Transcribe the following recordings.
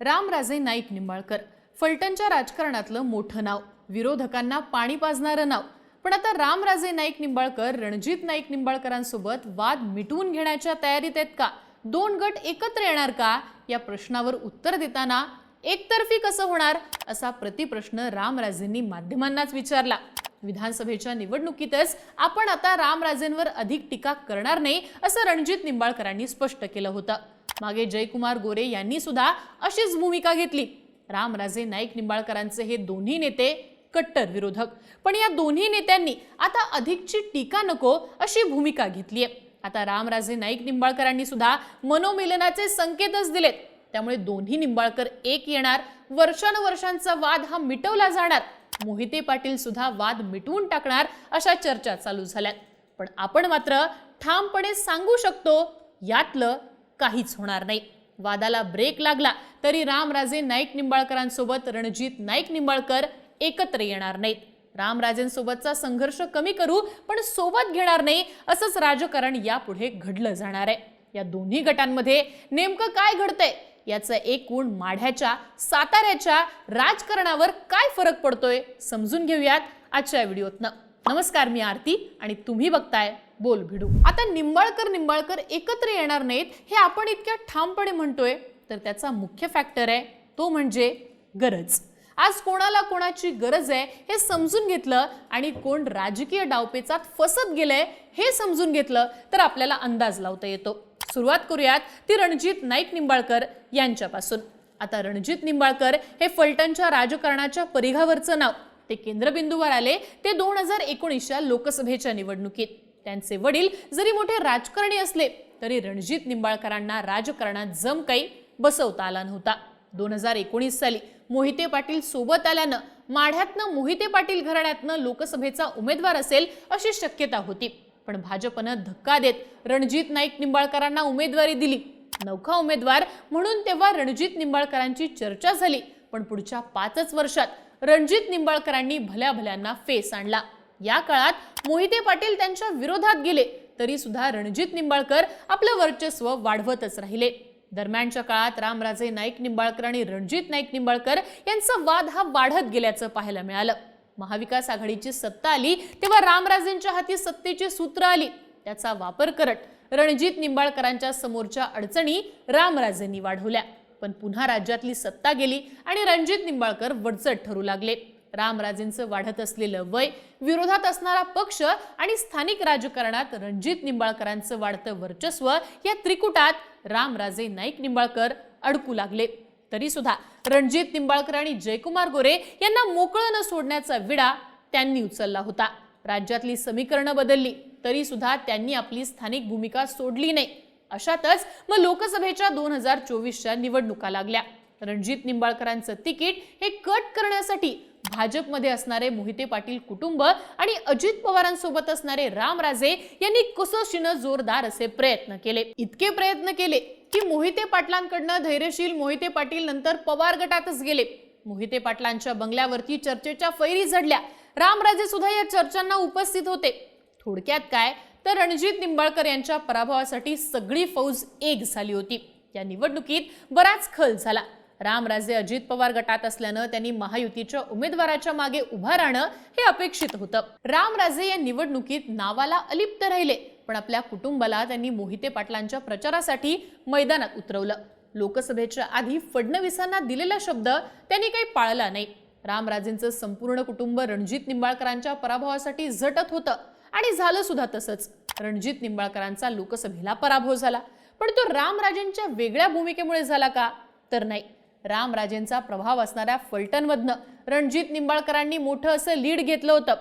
रामराजे नाईक निंबाळकर. फलटणच्या राजकारणातलं मोठं नाव. विरोधकांना पाणी पाजणारं नाव. पण आता रामराजे नाईक निंबाळकर रणजित नाईक निंबाळकरांसोबत वाद मिटवून घेण्याच्या तयारीत आहेत का? दोन गट एकत्र येणार का? या प्रश्नावर उत्तर देताना एकतर्फी कसं होणार? असा प्रतिप्रश्न रामराजेंनी माध्यमांनाच विचारला. विधानसभेच्या निवडणुकीतच आपण आता रामराजेंवर अधिक टीका करणार नाही असं रणजित निंबाळकरांनी स्पष्ट केलं होतं. मागे जयकुमार गोरे यांनी सुद्धा अशीच भूमिका घेतली. रामराजे नाईक निंबाळकरांचे हे दोन्ही नेते कट्टर विरोधक. पण या दोन्ही नेत्यांनी आता अधिकची टीका नको अशी भूमिका घेतलीय आता रामराजे नाईक निंबाळकरांनी सुद्धा मनोमिलनाचे संकेतच दिलेत. त्यामुळे दोन्ही निंबाळकर एक येणार. वर्षानुवर्षांचा वाद हा मिटवला जाणार. मोहिते पाटील सुद्धा वाद मिटवून टाकणार अशा चर्चा चालू झाल्यात पण आपण मात्र ठामपणे सांगू शकतो यातलं काहीच होणार नाही. वादाला ब्रेक लागला तरी रामराजे नाईक निंबाळकरांसोबत रणजित नाईक निंबाळकर एकत्र येणार नाहीत. रामराजेंसोबतचा संघर्ष कमी करू पण सोबत घेणार नाही असंच राजकारण यापुढे घडलं जाणार आहे. या दोन्ही गटांमध्ये नेमकं काय घडतंय? याचं एकूण माढ्याच्या साताऱ्याच्या राजकारणावर काय फरक पडतोय? समजून घेऊयात आजच्या व्हिडिओतनं. नमस्कार मी आरती आणि तुम्ही बघताय बोल भिडू. आता निंबाळकर निंबाळकर एकत्र येणार नाहीत हे आपण इतक्या ठामपणे म्हणतोय तर त्याचा मुख्य फॅक्टर आहे तो म्हणजे गरज. आज कोणाला कोणाची गरज आहे हे समजून घेतलं आणि कोण राजकीय डावपेचात फसत गेलंय हे समजून घेतलं तर आपल्याला अंदाज लावता येतो. सुरुवात करूयात ती रणजित नाईक निंबाळकर यांच्यापासून. आता रणजित निंबाळकर हे फलटणच्या राजकारणाच्या परिघावरचं नाव. ते केंद्रबिंदूवर आले ते दोन हजार एकोणीसच्या लोकसभेच्या निवडणुकीत. त्यांचे वडील जरी मोठे राजकारणी असले तरी रणजित निंबाळकरांना राजकारणात जम काही बसवता आला नव्हता. दोन हजार एकोणीस साली मोहिते पाटील सोबत आल्यानं माढ्यातनं मोहिते पाटील घराण्यातनं लोकसभेचा उमेदवार असेल अशी शक्यता होती. पण भाजपनं धक्का देत रणजित नाईक निंबाळकरांना उमेदवारी दिली. नौखा उमेदवार म्हणून तेव्हा रणजित निंबाळकरांची चर्चा झाली पण पुढच्या पाचच वर्षात रणजित निंबाळकरांनी भल्या भल्यांना फेस आणला. या काळात मोहिते पाटील त्यांच्या विरोधात गेले तरी सुद्धा रणजित निंबाळकर आपलं वर्चस्व वाढवतच राहिले. दरम्यानच्या काळात रामराजे नाईक निंबाळकर आणि रणजित नाईक निंबाळकर यांचा वाद हा वाढत गेल्याचं पाहायला मिळालं. महाविकास आघाडीची सत्ता आली तेव्हा रामराजेंच्या हाती सत्तेची सूत्र आली. त्याचा वापर करत रणजित निंबाळकरांच्या समोरच्या अडचणी रामराजेंनी वाढवल्या. पण पुन्हा राज्यातली सत्ता गेली आणि रणजित निंबाळकर वडचट ठरू लागले. रामराजेंचं वाढत असलेलं वय विरोधात असणारा पक्ष आणि स्थानिक राजकारणात रणजित निंबाळकरांचं वाढतं वर्चस्व या त्रिकुटात रामराजे नाईक निंबाळकर अडकू लागले. तरी सुद्धा रणजित निंबाळकर आणि जयकुमार गोरे यांना मोकळं न सोडण्याचा विडा त्यांनी उचलला होता. राज्यातली समीकरणं बदलली तरी सुद्धा त्यांनी आपली स्थानिक भूमिका सोडली नाही. अशातच मग लोकसभेच्या दोन हजार चोवीसच्या निवडणुका लागल्या. रणजित निंबाळकरांचं तिकीट हे कट करण्यासाठी भाजपमध्ये असणारे मोहिते पाटील कुटुंब आणि अजित पवारांसोबत असणारे रामराजे यांनी कसोशीनं जोरदार असे प्रयत्न केले. इतके प्रयत्न केले की मोहिते पाटलांकडनं धैर्यशील मोहिते पाटील नंतर पवार गटातच गेले. मोहिते पाटलांच्या बंगल्यावरती चर्चेच्या फैरी झडल्या. रामराजे सुद्धा या चर्चांना उपस्थित होते. थोडक्यात काय? तर रणजित निंबाळकर यांच्या पराभवासाठी सगळी फौज एक झाली होती. या निवडणुकीत बराच खल झाला. रामराजे अजित पवार गटात असल्यानं त्यांनी महायुतीच्या उमेदवाराच्या मागे उभं राहणं हे अपेक्षित होतं. रामराजे या निवडणुकीत नावाला अलिप्त राहिले पण आपल्या कुटुंबाला त्यांनी मोहिते पाटलांच्या प्रचारासाठी मैदानात उतरवलं. लोकसभेच्या आधी फडणवीसांना दिलेला शब्द त्यांनी काही पाळला नाही. रामराजेंचं संपूर्ण कुटुंब रणजित निंबाळकरांच्या पराभवासाठी झटत होतं आणि झालं सुद्धा तसंच. रणजित निंबाळकरांचा लोकसभेला पराभव झाला पण तो रामराजेंच्या वेगळ्या भूमिकेमुळे झाला का? तर नाही. रामराजेंचा प्रभाव असणाऱ्या फलटणमधनं रणजित निंबाळकरांनी मोठं असं लीड घेतलं होतं.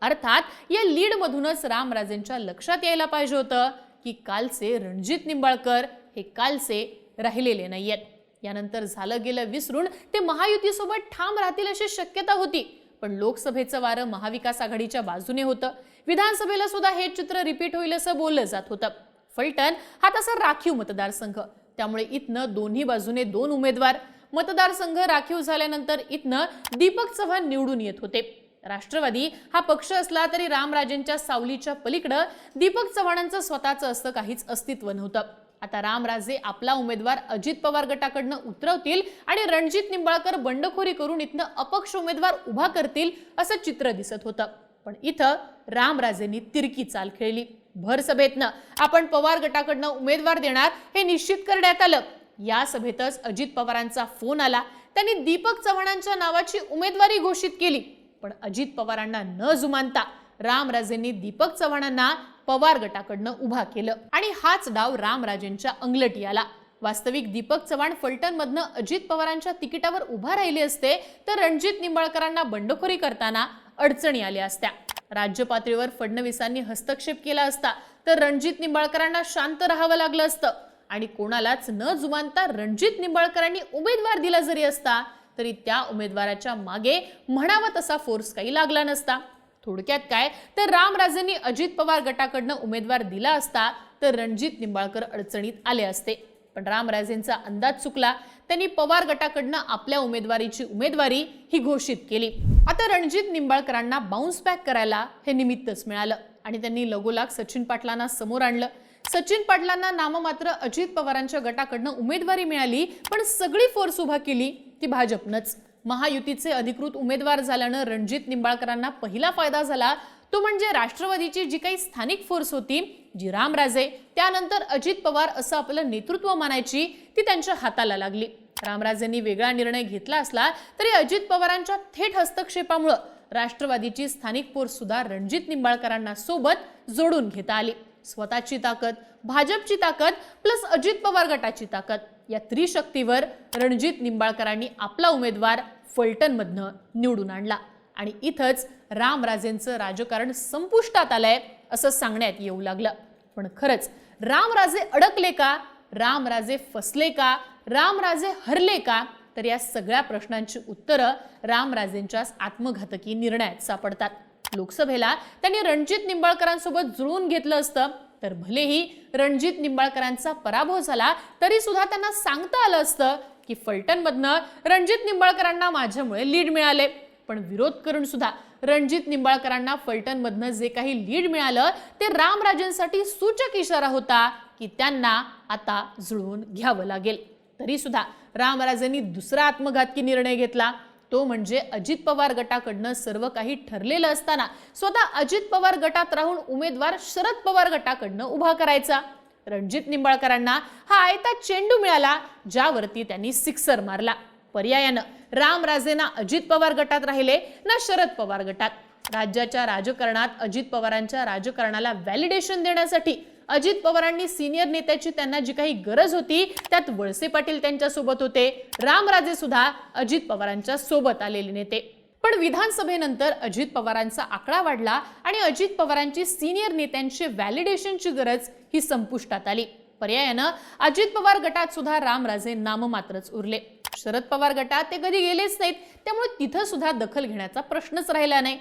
अर्थात या लीडमधूनच रामराजेंच्या लक्षात यायला पाहिजे होतं की कालचे रणजित निंबाळकर हे कालचे राहिलेले नाहीयेत. यानंतर झालं गेलं विसरून ते महायुतीसोबत ठाम राहतील अशी शक्यता होती. पण लोकसभेचं वारं महाविकास आघाडीच्या बाजूने होतं. विधानसभेला सुद्धा हे चित्र रिपीट होईल असं बोललं जात होतं. फलटण हा तसा राखीव मतदारसंघ. त्यामुळे इथनं दोन्ही बाजूने दोन उमेदवार मतदारसंघ राखीव झाल्यानंतर इथनं दीपक चव्हाण निवडून येत होते. राष्ट्रवादी हा पक्ष असला तरी रामराजेंच्या सावलीच्या पलीकडं दीपक चव्हाणांचं स्वतःचं असं काहीच अस्तित्व नव्हतं. आता रामराजे आपला उमेदवार अजित पवार गटाकडनं उतरवतील आणि रणजित निंबाळकर बंडखोरी करून इथनं अपक्ष उमेदवार उभा करतील असं चित्र दिसत होतं. पण इथं रामराजेंनी तिरकी चाल खेळली. भर सभेतनं आपण पवार गटाकडनं उमेदवार देणार हे निश्चित करण्यात आलं. या सभेतच अजित पवारांचा फोन आला. त्यांनी दीपक चव्हाणांच्या नावाची उमेदवारी घोषित केली. पण अजित पवारांना न जुमानता रामराजेंनी दीपक चव्हाणांना पवार गटाकडनं उभा केलं आणि हाच डाव रामराजेंच्या अंगलटी आला वास्तविक दीपक चव्हाण फलटणमधनं अजित पवारांच्या तिकिटावर उभा राहिले असते तर रणजित निंबाळकरांना बंडखोरी करताना अडचणी आल्या असत्या. राज्य पातळीवर फडणवीसांनी हस्तक्षेप केला असता तर रणजित निंबाळकरांना शांत राहावं लागलं असतं. आणि कोणालाच न जुमानता रणजित निंबाळकरांनी उमेदवार दिला जरी असता तरी त्या उमेदवाराच्या मागे म्हणावा तसा फोर्स काही लागला नसता. थोडक्यात काय? तर रामराजेंनी अजित पवार गटाकडनं उमेदवार दिला असता तर रणजित निंबाळकर अडचणीत आले असते. पण रामराजेंचा अंदाज चुकला. त्यांनी पवार गटाकडनं आपल्या उमेदवारीची उमेदवारी ही घोषित केली. आता रणजित निंबाळकरांना बाउन्स बॅक करायला हे निमित्तच मिळालं आणि त्यांनी लगोलाग सचिन पाटलांना समोर आणलं. सचिन पाटलांना नाममात्र अजित पवारांच्या गटाकडनं उमेदवारी मिळाली पण सगळी फोर्स उभा केली ती भाजपनंच. महायुतीचे अधिकृत उमेदवार झाल्यानं रणजित निंबाळकरांना पहिला फायदा झाला. तो म्हणजे राष्ट्रवादीची जी काही स्थानिक फोर्स होती जी रामराजे त्यानंतर अजित पवार असं आपलं नेतृत्व मानायची ती त्यांच्या हाताला लागली. रामराजेंनी वेगळा निर्णय घेतला असला तरी अजित पवारांच्या थेट हस्तक्षेपामुळं राष्ट्रवादीची स्थानिक फोर्स सुद्धा रणजित निंबाळकरांना सोबत जोडून घेता आली. स्वतःची ताकद भाजपची ताकद प्लस अजित पवार गटाची ताकद. या त्रिशक्तीवर रणजित निंबाळकरांनी आपला उमेदवार फलटणमधनं निवडून आणला. आणि इथंच रामराजेंचं राजकारण संपुष्टात आलंय असं सांगण्यात येऊ लागलं. पण खरंच रामराजे अडकले का? रामराजे फसले का? रामराजे हरले का? तर या सगळ्या प्रश्नांची उत्तरं रामराजेंच्याच आत्मघातकी निर्णयात सापडतात. लोकसभेला त्यांनी रणजित निंबाळकरांसोबत जुळवून घेतलं असतं. तर भलेही रणजित निंबाळकरांचा पराभव झाला तरी सुद्धा त्यांना सांगता आलं असतं की फलटणमधनं रणजित निंबाळकरांना माझ्यामुळे लीड मिळाले. पण विरोध करून सुद्धा रणजित निंबाळकरांना फलटणमधनं जे काही लीड मिळालं ते रामराजेंसाठी सूचक इशारा होता की त्यांना आता जुळवून घ्यावं लागेल. तरी सुद्धा रामराजेंनी दुसरा आत्मघातकी निर्णय घेतला. तो म्हणजे अजित पवार गटाकडनं सर्व काही ठरलेलं असताना स्वतः अजित पवार गटात राहून उमेदवार शरद पवार गटाकडनं उभा करायचा. रणजित निंबाळकरांना हा आयता चेंडू मिळाला ज्यावरती त्यांनी सिक्सर मारला. पर्यायानं रामराजेना अजित पवार गटात राहिले ना शरद पवार गटात. राज्याच्या राजकारणात अजित पवारांच्या राजकारणाला व्हॅलिडेशन देण्यासाठी अजित पवारांनी सिनियर नेत्याची त्यांना जी काही गरज होती त्यात वळसे पाटील त्यांच्यासोबत होते रामराजे सुद्धा अजित पवारांच्या सोबत आलेले नेते. पण विधानसभेनंतर अजित पवारांचा आकडा वाढला आणि अजित पवारांची सिनियर नेत्यांची व्हॅलिडेशनची गरज ही संपुष्टात आली. पर्यायानं अजित पवार गटात सुद्धा रामराजे नाममात्रच उरले. शरद पवार गटात ते कधी गेलेच नाहीत त्यामुळे तिथं सुद्धा दखल घेण्याचा प्रश्नच राहिला नाही.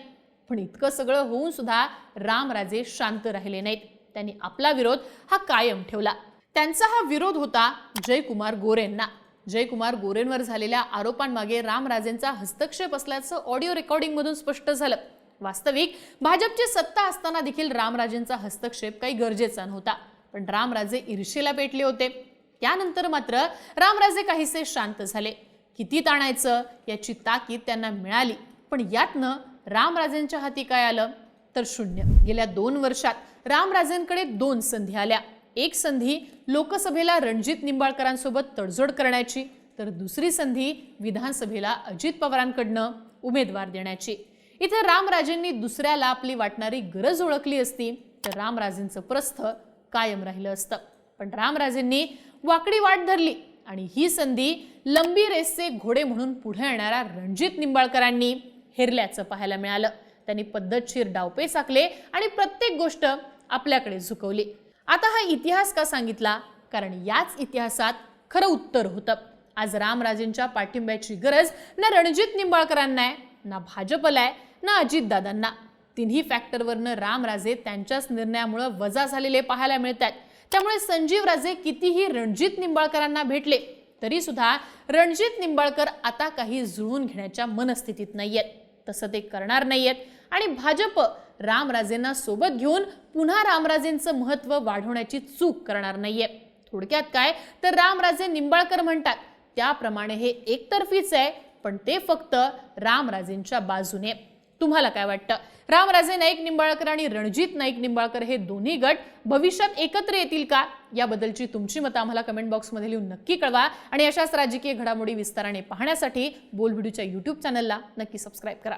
पण इतकं सगळं होऊन सुद्धा रामराजे शांत राहिले नाहीत. त्यांनी आपला विरोध हा कायम ठेवला. त्यांचा हा विरोध होता जयकुमार गोरेंना. जयकुमार गोरेंवर झालेल्या आरोपांमागे रामराजेंचा हस्तक्षेप असल्याचं ऑडिओ रेकॉर्डिंगमधून स्पष्ट झालं. वास्तविक भाजपची सत्ता असताना देखील रामराजेंचा हस्तक्षेप काही गरजेचा नव्हता. पण रामराजे ईर्षेला पेटले होते. त्यानंतर मात्र रामराजे काहीसे शांत झाले. किती ताणायचं याची ताकीद त्यांना मिळाली. पण यातनं रामराजेंच्या हाती काय आलं? तर शून्य. गेल्या दोन वर्षात रामराजेंकडे दोन संधी आल्या. एक संधी लोकसभेला रणजित निंबाळकरांसोबत तडजोड करण्याची तर दुसरी संधी विधानसभेला अजित पवारांकडनं उमेदवार देण्याची. इथे रामराजेंनी दुसऱ्याला आपली वाटणारी गरज ओळखली असती तर रामराजेंचं प्रस्थ कायम राहिलं असतं. पण रामराजेंनी वाकडी वाट धरली आणि ही संधी लंबी रेसचे घोडे म्हणून पुढे येणाऱ्या रणजित निंबाळकरांनी हेरल्याचं पाहायला मिळालं. त्यांनी पद्धतशीर डावपेच आखले आणि प्रत्येक गोष्ट आपल्याकडे झुकवली. आता हा इतिहास का सांगितला? कारण याच इतिहासात खरं उत्तर होतं. आज रामराजेंच्या पाठिंब्याची गरज ना रणजित निंबाळकरांना आहे ना भाजपला आहे ना अजितदादांना. तिन्ही फॅक्टरवरनं रामराजे त्यांच्याच निर्णयामुळं वजा झालेले पाहायला मिळतात. त्यामुळे संजीव राजे कितीही रणजित निंबाळकरांना भेटले तरी सुद्धा रणजित निंबाळकर आता काही जुळवून घेण्याच्या मनस्थितीत नाहीयेत. तसं ते करणार नाहीयेत. आणि भाजप रामराजेंना सोबत घेऊन पुन्हा रामराजेंचं महत्त्व वाढवण्याची चूक करणार नाहीये. थोडक्यात काय? तर रामराजे निंबाळकर म्हणतात त्याप्रमाणे हे एकतर्फीच आहे पण ते फक्त रामराजेंच्या बाजूने. तुम्हाला काय वाटतं? रामराजे नाईक निंबाळकर आणि रणजित नाईक निंबाळकर हे दोन्ही गट भविष्यात एकत्र येतील का? याबद्दलची तुमची मतं आम्हाला कमेंट बॉक्समध्ये लिहून नक्की कळवा. आणि अशाच राजकीय घडामोडी विस्ताराने पाहण्यासाठी बोलबिडूच्या यूट्यूब चॅनलला नक्की सबस्क्राईब करा.